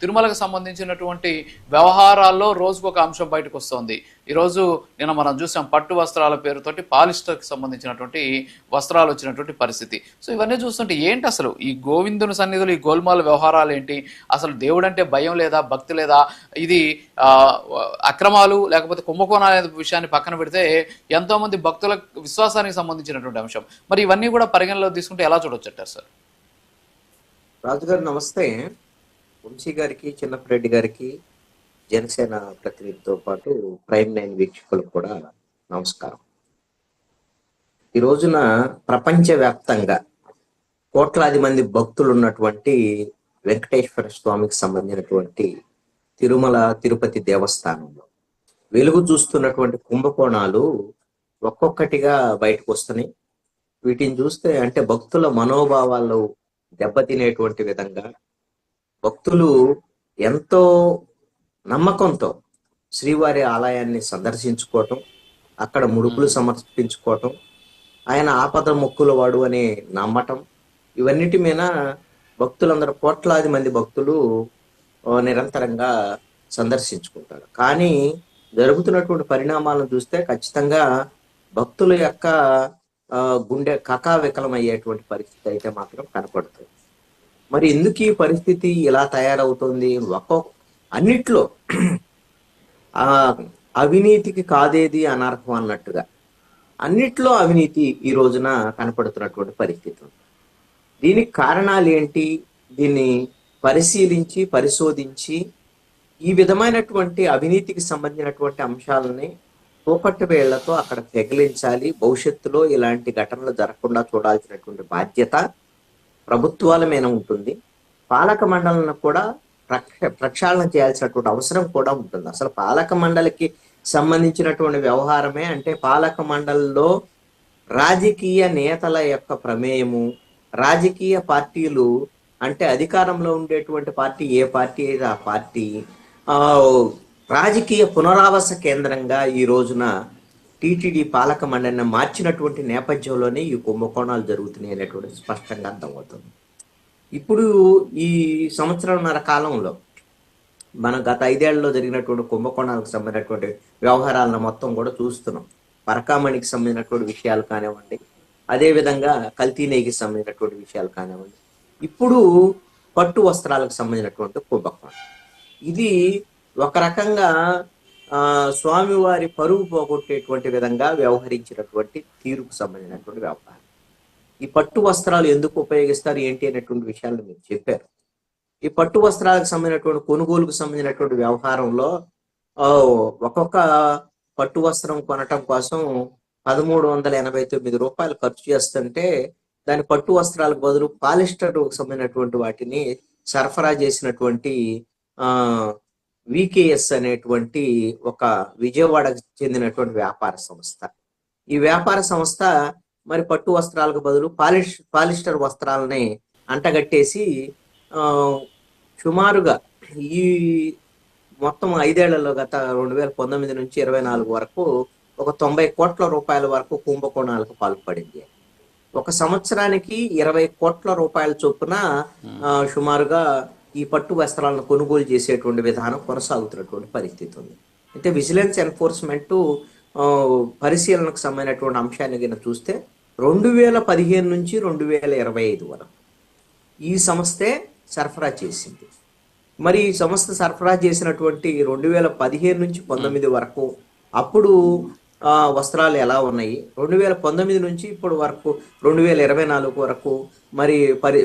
తిరుమలకు సంబంధించినటువంటి వ్యవహారాల్లో రోజుకు ఒక అంశం బయటకు వస్తుంది. ఈరోజు నిన్న మనం చూసాం పట్టు వస్త్రాల పేరుతోటి పాలిస్టర్కి సంబంధించినటువంటి వస్త్రాలు వచ్చినటువంటి పరిస్థితి. సో ఇవన్నీ చూస్తుంటే ఏంటి అసలు? ఈ గోవిందుని సన్నిధులు ఈ గోల్మాల వ్యవహారాలు ఏంటి? అసలు దేవుడు అంటే భయం లేదా భక్తి లేదా? ఇది అక్రమాలు లేకపోతే కుంభకోణాల అనే విషయాన్ని పక్కన పెడితే ఎంతో మంది భక్తుల విశ్వాసానికి సంబంధించినటువంటి అంశం. మరి ఇవన్నీ కూడా పరిగణలో తీసుకుంటే ఎలా చూడొచ్చంటారు సార్? రాజుగారు నమస్తే. వంశీ గారికి చిన్నప్పరెడ్డి గారికి జనసేన ప్రతినిధితో పాటు ప్రైమ్ నైన్ వీక్షకులకు కూడా నమస్కారం. ఈ రోజున ప్రపంచవ్యాప్తంగా కోట్లాది మంది భక్తులు ఉన్నటువంటి వెంకటేశ్వర స్వామికి సంబంధించినటువంటి తిరుమల తిరుపతి దేవస్థానంలో. వెలుగు చూస్తున్నటువంటి కుంభకోణాలు ఒక్కొక్కటిగా బయటకు వస్తున్నాయి. వీటిని చూస్తే అంటే భక్తుల మనోభావాలు దెబ్బతినేటువంటి విధంగా భక్తులు ఎంతో నమ్మకంతో శ్రీవారి ఆలయాన్ని సందర్శించుకోవటం అక్కడ ముడుపులు సమర్పించుకోవటం ఆయన ఆపద మొక్కుల వాడు అని నమ్మటం ఇవన్నిటి మీద భక్తులందరూ కోట్లాది మంది భక్తులు నిరంతరంగా సందర్శించుకుంటారు. కానీ జరుగుతున్నటువంటి పరిణామాలను చూస్తే ఖచ్చితంగా భక్తుల యొక్క గుండె కకావికలం అయ్యేటువంటి పరిస్థితి అయితే మాత్రం కనపడుతుంది. మరి ఎందుకు ఈ పరిస్థితి ఇలా తయారవుతుంది? ఒక్కొక్క అన్నిట్లో ఆ అవినీతికి కాదేది అనర్హం అన్నట్టుగా. అన్నిట్లో అవినీతి ఈ రోజున కనపడుతున్నటువంటి పరిస్థితి ఉంది. దీనికి కారణాలు ఏంటి? దీన్ని పరిశీలించి పరిశోధించి ఈ విధమైనటువంటి అవినీతికి సంబంధించినటువంటి అంశాలని పోకట్టు వేళ్ళతో అక్కడ పెగిలించాలి భవిష్యత్తులో ఇలాంటి ఘటనలు జరగకుండా చూడాల్సినటువంటి బాధ్యత ప్రభుత్వాల మీద ఉంటుంది. పాలక మండలను కూడా ప్రక్ష ప్రక్షాళన చేయాల్సినటువంటి అవసరం కూడా ఉంటుంది. అసలు పాలక మండలికి సంబంధించినటువంటి వ్యవహారమే అంటే పాలక మండలిలో రాజకీయ నేతల యొక్క ప్రమేయము రాజకీయ పార్టీలు అంటే అధికారంలో ఉండేటువంటి పార్టీ ఏ పార్టీ అయితే ఆ పార్టీ రాజకీయ పునరావాస కేంద్రంగా ఈ రోజున టీటీడీ పాలక మండలిని మార్చినటువంటి నేపథ్యంలోనే ఈ కుంభకోణాలు జరుగుతున్నాయి అనేటువంటి స్పష్టంగా అర్థమవుతుంది. ఇప్పుడు ఈ సంవత్సరంన్నర కాలంలో మన గత ఐదేళ్ళలో జరిగినటువంటి కుంభకోణాలకు సంబంధించినటువంటి వ్యవహారాలను మొత్తం కూడా చూస్తున్నాం. పరకామణికి సంబంధించినటువంటి విషయాలు కానివ్వండి అదేవిధంగా కల్తీనేకి సంబంధించినటువంటి విషయాలు కానివ్వండి. ఇప్పుడు పట్టు వస్త్రాలకు సంబంధించినటువంటి కుంభకోణం. ఇది ఒక రకంగా స్వామివారి పరువు పోగొట్టేటువంటి విధంగా వ్యవహరించినటువంటి తీరుకు సంబంధించినటువంటి వ్యవహారం ఈ పట్టు వస్త్రాలు ఎందుకు ఉపయోగిస్తారు ఏంటి అనేటువంటి విషయాలు మీరు చెప్పారు. ఈ పట్టు వస్త్రాలకు సంబంధించినటువంటి కొనుగోలుకు సంబంధించినటువంటి వ్యవహారంలో ఆ, ఒక్కొక్క పట్టు వస్త్రం కొనటం కోసం పదమూడు వందల ఎనభై తొమ్మిది రూపాయలు ఖర్చు చేస్తుంటే దాని పట్టు వస్త్రాలకు బదులు పాలిస్టర్ సంబంధించినటువంటి వాటిని సరఫరా చేసినటువంటి ఆ వికేఎస్ అనేటువంటి ఒక విజయవాడకు చెందినటువంటి వ్యాపార సంస్థ. ఈ వ్యాపార సంస్థ మరి పట్టు వస్త్రాలకు బదులు పాలిష్ పాలిస్టర్ వస్త్రాలని అంటగట్టేసి ఆ, సుమారుగా ఈ మొత్తం ఐదేళ్ళలో గత రెండు వేల పంతొమ్మిది నుంచి ఇరవై నాలుగు వరకు ఒక తొంభై కోట్ల రూపాయల వరకు కుంభకోణాలకు పాల్పడింది. ఒక సంవత్సరానికి ఇరవై కోట్ల రూపాయల చొప్పున సుమారుగా ఈ పట్టు వస్త్రాలను కొనుగోలు చేసేటువంటి విధానం కొనసాగుతున్నటువంటి పరిస్థితి ఉంది. అయితే విజిలెన్స్ ఎన్ఫోర్స్మెంట్ పరిశీలనకు సంబంధించినటువంటి అంశాన్ని కింద చూస్తే రెండు వేల పదిహేను నుంచి రెండు వేల ఇరవై ఐదు వరకు ఈ సంస్థే సరఫరా చేసింది. మరి ఈ సంస్థ సరఫరా చేసినటువంటి రెండు వేల పదిహేను నుంచి పంతొమ్మిది వరకు అప్పుడు వస్త్రాలు ఎలా ఉన్నాయి? రెండు వేల పంతొమ్మిది నుంచి ఇప్పుడు వరకు రెండు వేల ఇరవై నాలుగు వరకు మరి పరి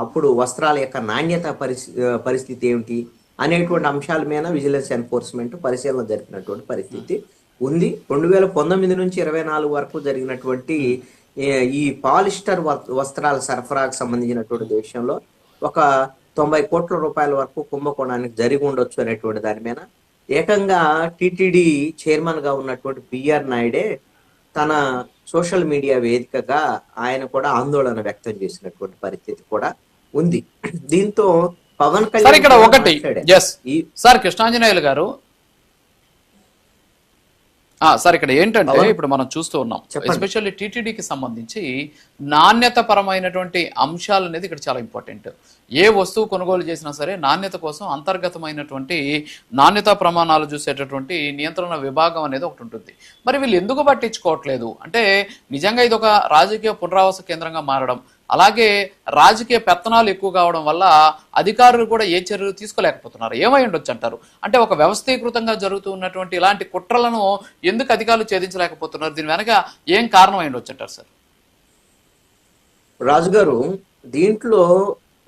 అప్పుడు వస్త్రాల యొక్క నాణ్యత పరిస్థితి పరిస్థితి ఏమిటి? అనేటువంటి అంశాల మీద విజిలెన్స్ ఎన్ఫోర్స్మెంట్ పరిశీలన జరిపినటువంటి పరిస్థితి ఉంది. రెండు వేల పంతొమ్మిది నుంచి ఇరవై నాలుగు వరకు జరిగినటువంటి ఈ పాలిస్టర్ వ- వస్త్రాల సరఫరాకు సంబంధించినటువంటి విషయంలో ఒక తొంభై కోట్ల రూపాయల వరకు కుంభకోణానికి జరిగి ఉండొచ్చు అనేటువంటి దాని మీద ఏకంగా టిటిడి చైర్మన్గా ఉన్నటువంటి బిఆర్ నాయుడే తన సోషల్ మీడియా వేదికగా ఆయన కూడా ఆందోళన వ్యక్తం చేసినటువంటి పరిస్థితి కూడా ఉంది. దీంతో పవన్ కళ్యాణ్ ఇక్కడ కూడా ఒకటి. సార్ కృష్ణాంజనేయులు గారు. ఆ, సార్ ఇక్కడ ఏంటంటే ఇప్పుడు మనం చూస్తూ ఉన్నాం. ఎస్పెషల్లీ టీటీడీకి సంబంధించి నాణ్యత పరమైనటువంటి అంశాలు అనేది ఇక్కడ చాలా ఇంపార్టెంట్. ఏ వస్తువు కొనుగోలు చేసినా సరే నాణ్యత కోసం అంతర్గతమైనటువంటి నాణ్యతా ప్రమాణాలు చూసేటటువంటి నియంత్రణ విభాగం అనేది ఒకటి ఉంటుంది. మరి వీళ్ళు ఎందుకు పట్టించుకోవట్లేదు? అంటే నిజంగా ఇది ఒక రాజకీయ పునరావాస కేంద్రంగా మారడం అలాగే రాజకీయ పెత్తనాలు ఎక్కువ కావడం వల్ల అధికారులు కూడా ఏ చర్యలు తీసుకోలేకపోతున్నారు. ఏమై ఉండొచ్చు అంటారు? అంటే ఒక వ్యవస్థీకృతంగా జరుగుతూ ఉన్నటువంటి ఇలాంటి కుట్రలను ఎందుకు అధికారులు ఛేదించలేకపోతున్నారు? దీని వెనక ఏం కారణం అయి ఉండొచ్చు అంటారు సార్? రాజుగారు దీంట్లో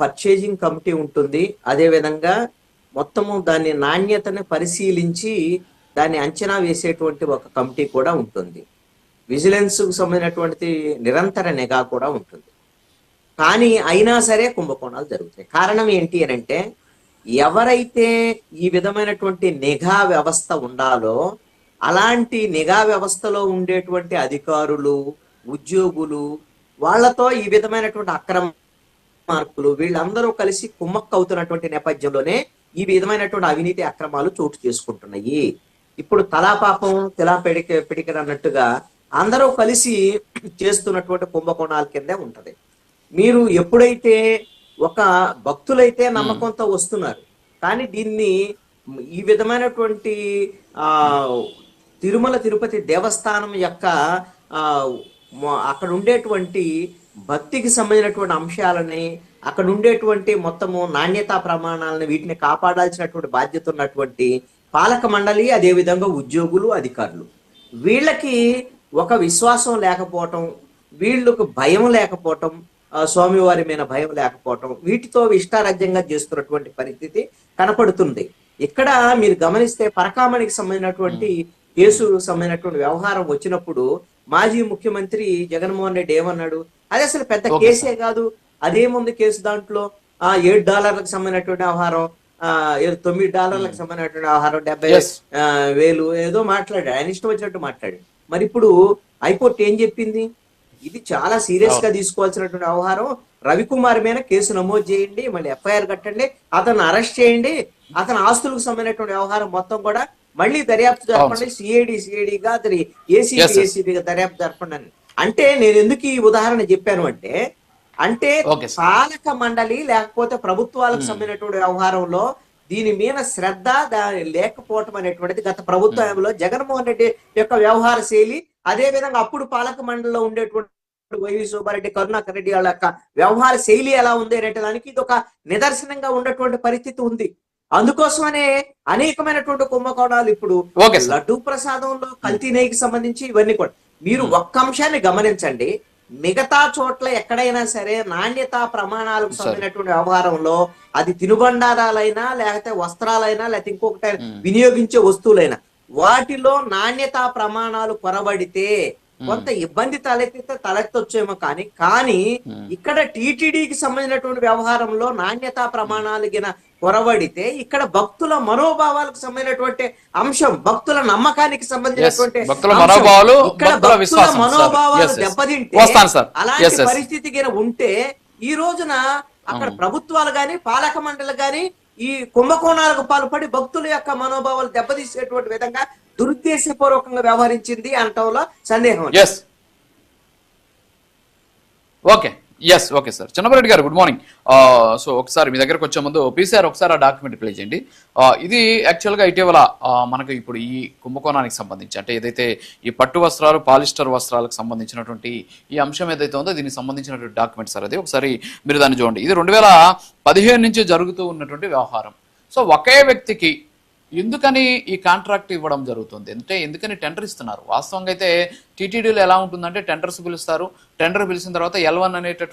పర్చేజింగ్ కమిటీ ఉంటుంది. అదే విధంగా మొత్తము దాని నాణ్యతను పరిశీలించి దాన్ని అంచనా వేసేటువంటి ఒక కమిటీ కూడా ఉంటుంది. విజిలెన్స్కు సంబంధించినటువంటి నిరంతర నిఘా కూడా ఉంటుంది. కానీ అయినా సరే కుంభకోణాలు జరుగుతాయి. కారణం ఏంటి అని అంటే ఎవరైతే ఈ విధమైనటువంటి నిఘా వ్యవస్థ ఉండాలో అలాంటి నిఘా వ్యవస్థలో ఉండేటువంటి అధికారులు ఉద్యోగులు వాళ్ళతో ఈ విధమైనటువంటి అక్రమ మార్పులు వీళ్ళందరూ కలిసి కుమ్మక్క అవుతున్నటువంటి నేపథ్యంలోనే ఈ విధమైనటువంటి అవినీతి అక్రమాలు చోటు చేసుకుంటున్నాయి. ఇప్పుడు తలా పాపం తిలా పెడిక పిడికర్ అన్నట్టుగా అందరూ కలిసి చేస్తున్నటువంటి కుంభకోణాల కిందే ఉంటది. మీరు ఎప్పుడైతే ఒక భక్తులైతే నమ్మకంతో వస్తున్నారు కానీ దీన్ని ఈ విధమైనటువంటి ఆ తిరుమల తిరుపతి దేవస్థానం యొక్క ఆ అక్కడ ఉండేటువంటి భక్తికి సంబంధించినటువంటి అంశాలని అక్కడ ఉండేటువంటి మొత్తము నాణ్యతా ప్రమాణాలను వీటిని కాపాడాల్సినటువంటి బాధ్యత ఉన్నటువంటి పాలక మండలి అదే విధంగా ఉద్యోగులు అధికారులు. వీళ్ళకి ఒక విశ్వాసం లేకపోవటం వీళ్ళకు భయం లేకపోవటం స్వామివారి మీద భయం లేకపోవటం వీటితో ఇష్టారాజ్యంగా చేస్తున్నటువంటి పరిస్థితి కనపడుతుంది. ఇక్కడ మీరు గమనిస్తే పరకామణికి సంబంధించినటువంటి కేసు సంబంధించినటువంటి వ్యవహారం వచ్చినప్పుడు మాజీ ముఖ్యమంత్రి జగన్మోహన్ రెడ్డి ఏమన్నాడు? అది అసలు పెద్ద కేసే కాదు. అదేముంది కేసు దాంట్లో ఆ ఏడు డాలర్లకు సంబంధించినటువంటి వ్యవహారం ఆ ఏదో తొమ్మిది డాలర్లకు సంబంధించినటువంటి వ్యవహారం డెబ్బై వేలు ఏదో మాట్లాడాడు. ఆయన ఇష్టం వచ్చినట్టు మాట్లాడి మరి ఇప్పుడు హైకోర్టు ఏం చెప్పింది? ఇది చాలా సీరియస్గా తీసుకోవాల్సినటువంటి వ్యవహారం రవికుమార్ మీద కేసు నమోదు చేయండి మళ్ళీ ఎఫ్ఐఆర్ కట్టండి అతను అరెస్ట్ చేయండి అతని ఆస్తులకు సంబంధించినటువంటి వ్యవహారం మొత్తం కూడా మళ్ళీ దర్యాప్తు జరపండి. సిఐడి సిఐడిగా అతని ఏసీబీ. ఏసీబీగా దర్యాప్తు జరపండి అని. అంటే నేను ఎందుకు ఈ ఉదాహరణ చెప్పాను అంటే అంటే. పాలక మండలి లేకపోతే ప్రభుత్వాలకు సంబంధించినటువంటి వ్యవహారంలో దీని మీద శ్రద్ధ దాని లేకపోవటం అనేటువంటిది గత ప్రభుత్వంలో జగన్మోహన్ రెడ్డి యొక్క వ్యవహార శైలి. అదే విధంగా అప్పుడు పాలక మండలిలో ఉండేటువంటి వైవి సుబ్బారెడ్డి కరుణాకర్ రెడ్డి వాళ్ళ యొక్క వ్యవహార శైలి ఎలా ఉంది అనే దానికి ఇది ఒక నిదర్శనంగా ఉన్నటువంటి పరిస్థితి ఉంది. అందుకోసమనే అనేకమైనటువంటి కుంభకోణాలు ఇప్పుడు లడ్డూ ప్రసాదంలో కల్తీ నెయ్యికి సంబంధించి ఇవన్నీ కూడా. మీరు ఒక్క అంశాన్ని గమనించండి మిగతా చోట్ల ఎక్కడైనా సరే నాణ్యతా ప్రమాణాలకు. సంబంధించినటువంటి వ్యవహారంలో అది తినుబండారాలైనా లేకపోతే వస్త్రాలైనా లేకపోతే ఇంకొకటి మ్మ్. వినియోగించే వస్తువులైనా వాటిలో నాణ్యతా ప్రమాణాలు కొరబడితే కొంత ఇబ్బంది తలెత్తితే తలెత్తొచ్చేమో కానీ కానీ. ఇక్కడ టీటీడీకి సంబంధించినటువంటి వ్యవహారంలో నాణ్యతా ప్రమాణాలు గిన కొరబడితే ఇక్కడ భక్తుల మనోభావాలకు సంబంధించినటువంటి అంశం భక్తుల నమ్మకానికి సంబంధించినటువంటి. మనోభావాలు, ఇక్కడ భక్తుల. దెబ్బతింటే. అలాంటి. పరిస్థితి ఉంటే ఈ రోజున అక్కడ అవును. ప్రభుత్వాలు గాని పాలక మండలి గాని ఈ కుంభకోణాలకు పాల్పడి భక్తుల యొక్క మనోభావాలు దెబ్బతీసేటువంటి విధంగా దురుద్దేశపూర్వకంగా వ్యవహరించింది అనటంలో సందేహం okay yes okay sir Chinnapareddy గారు గుడ్ మార్నింగ్ సో ఒకసారి మీ దగ్గరకు వచ్చే ముందు పీసీఆర్ ఒకసారి ఆ డాక్యుమెంట్ ప్లే చేయండి. Uh, ఇది యాక్చువల్గా ఇటీవల uh, మనకు ఇప్పుడు ఈ కుంభకోణానికి సంబంధించి అంటే ఏదైతే ఈ పట్టు వస్త్రాలు పాలిస్టర్ వస్త్రాలకు సంబంధించినటువంటి ఈ అంశం ఏదైతే ఉందో దీనికి సంబంధించినటువంటి డాక్యుమెంట్ సార్ అది. ఒకసారి మీరు దాన్ని చూడండి. ఇది రెండు వేల పదిహేను నుంచి జరుగుతూ ఉన్నటువంటి వ్యవహారం. సో ఒకే వ్యక్తికి ఎందుకని ఈ కాంట్రాక్ట్ ఇవ్వడం జరుగుతుంది? అంటే ఎందుకని టెండర్ ఇస్తున్నారు? వాస్తవంగా అయితే టీటీడీలో ఎలా ఉంటుందంటే టెండర్స్ పిలుస్తారు. టెండర్ పిలిచిన తర్వాత ఎల్ వన్ అనేటటువంటి